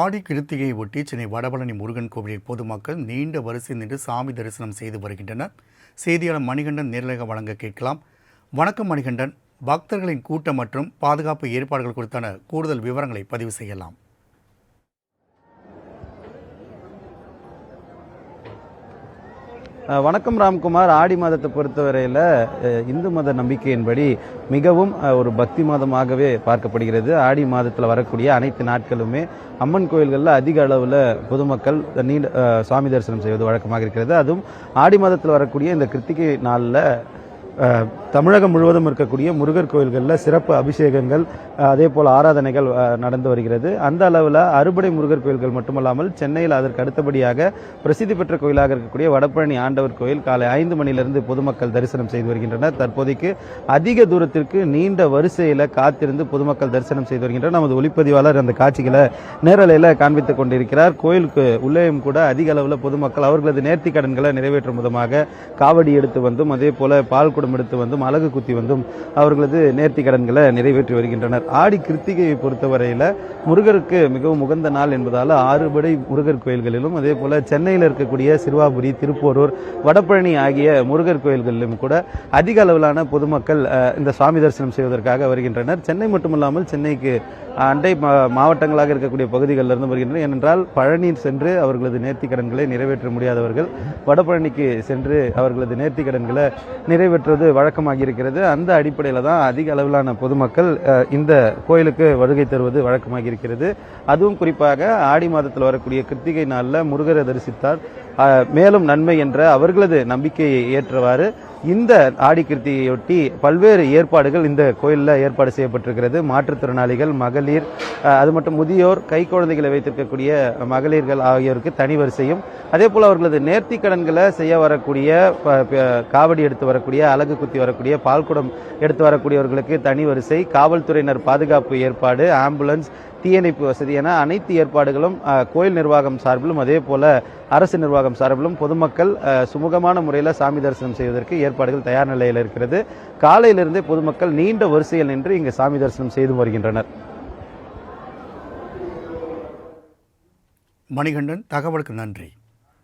ஆடி கிருத்திகையை ஒட்டி சென்னை வடபழனி முருகன் கோவிலில் பொதுமக்கள் நீண்ட வரிசை நின்று சாமி தரிசனம் செய்து வருகின்றனர். செய்தியாளர் மணிகண்டன் நேரலையாக வழங்க கேட்கலாம். வணக்கம் மணிகண்டன். பக்தர்களின் கூட்டம் மற்றும் பாதுகாப்பு ஏற்பாடுகள் குறித்தான கூடுதல் விவரங்களை பதிவு செய்யலாம். வணக்கம் ராம்குமார். ஆடி மாதத்தை பொறுத்தவரையில் இந்து மத நம்பிக்கையின்படி மிகவும் ஒரு பக்தி மாதமாகவே பார்க்கப்படுகிறது. ஆடி மாதத்தில் வரக்கூடிய அனைத்து நாட்களுமே அம்மன் கோயில்களில் அதிக அளவில் பொதுமக்கள் நீண்ட சாமி தரிசனம் செய்வது வழக்கமாக இருக்கிறது. அதுவும் ஆடி மாதத்தில் வரக்கூடிய இந்த கிருத்திகை நாளில் தமிழகம் முழுவதும் இருக்கக்கூடிய முருகர் கோயில்களில் சிறப்பு அபிஷேகங்கள் அதே போல் ஆராதனைகள் நடந்து வருகிறது. அந்த அளவில் அறுபடை முருகர் கோயில்கள் மட்டுமல்லாமல் சென்னையில் அதற்கு அடுத்தபடியாக பிரசித்தி பெற்ற கோயிலாக இருக்கக்கூடிய வடபழனி ஆண்டவர் கோயில் காலை ஐந்து மணியிலிருந்து பொதுமக்கள் தரிசனம் செய்து வருகின்றனர். தற்போதைக்கு அதிக தூரத்திற்கு நீண்ட வரிசையில் காத்திருந்து பொதுமக்கள் தரிசனம் செய்து வருகின்றனர். நமது ஒளிப்பதிவாளர் அந்த காட்சிகளை நேரலையில் காண்பித்துக் கொண்டிருக்கிறார். கோயிலுக்கு உள்ளேயும் கூட அதிக அளவில் பொதுமக்கள் அவர்களது நேர்த்தி கடன்களை நிறைவேற்றும் விதமாக காவடி எடுத்து வந்தும் அதே போல பால் குடம் எடுத்து வந்தும் அலகு குத்தி வந்தும் அவர்களது நேர்த்தி கடன்களை நிறைவேற்றி வருகின்றனர். ஆடி கிருத்திகையை பொறுத்தவரையில் முருகருக்கு மிகவும் உகந்த நாள் என்பதால் ஆறுபடை முருகர் கோயில்களிலும் அதே போல சென்னையில் இருக்கக்கூடிய சிறுவாபுரி திருப்போரூர் வடபழனி ஆகிய முருகர் கோயில்களிலும் கூட அதிக அளவிலான பொதுமக்கள் இந்த சுவாமி தரிசனம் செய்வதற்காக வருகின்றனர். சென்னை மட்டுமல்லாமல் சென்னைக்கு அண்டை மா- மாவட்டங்களாக இருக்கக்கூடிய பகுதிகளில் இருந்து வருகின்றனர் ஏனென்றால் பழனி சென்று அவர்களது நேர்த்தி கடன்களை நிறைவேற்ற முடியாதவர்கள் வடபழனிக்கு சென்று அவர்களது நேர்த்தி கடன்களை நிறைவேற்றுவது வழக்கமாக இருக்கிறது அந்த அடிப்படையில் தான் அதிக அளவிலான பொதுமக்கள் இந்த கோயிலுக்கு வருகை தருவது வழக்கமாக இருக்கிறது அதுவும் குறிப்பாக ஆடி மாதத்தில் வரக்கூடிய கிருத்திகை நாளில் முருகரை தரிசித்தார். மேலும் நன்மை என்ற அவர்களது நம்பிக்கையை ஏற்றவாறு இந்த ஆடி பல்வேறு ஏற்பாடுகள் இந்த கோயிலில் ஏற்பாடு செய்யப்பட்டிருக்கிறது. மாற்றுத்திறனாளிகள் மகளிர் அது மட்டும் முதியோர் கை குழந்தைகளை வைத்திருக்கக்கூடிய மகளிர்கள் ஆகியோருக்கு தனி வரிசையும் அதே போல் அவர்களது நேர்த்தி கடன்களை செய்ய வரக்கூடிய காவடி எடுத்து வரக்கூடிய அலகு குத்தி வரக்கூடிய பால்குடம் எடுத்து வரக்கூடியவர்களுக்கு தனி வரிசை காவல்துறையினர் பாதுகாப்பு ஏற்பாடு ஆம்புலன்ஸ் தீயணைப்பு வசதி என அனைத்து ஏற்பாடுகளும் கோயில் நிர்வாகம் சார்பிலும் அதே போல அரசு நிர்வாகம் சார்பிலும் பொதுமக்கள் சுமூகமான முறையில் சாமி தரிசனம் செய்வதற்கு ஏற்பாடுகள் தயார் நிலையில் இருக்கிறது. காலையிலிருந்தே பொதுமக்கள் நீண்ட வரிசையில் நின்று இங்கு சாமி தரிசனம் செய்து வருகின்றனர். மணிகண்டன் தகவலுக்கு நன்றி.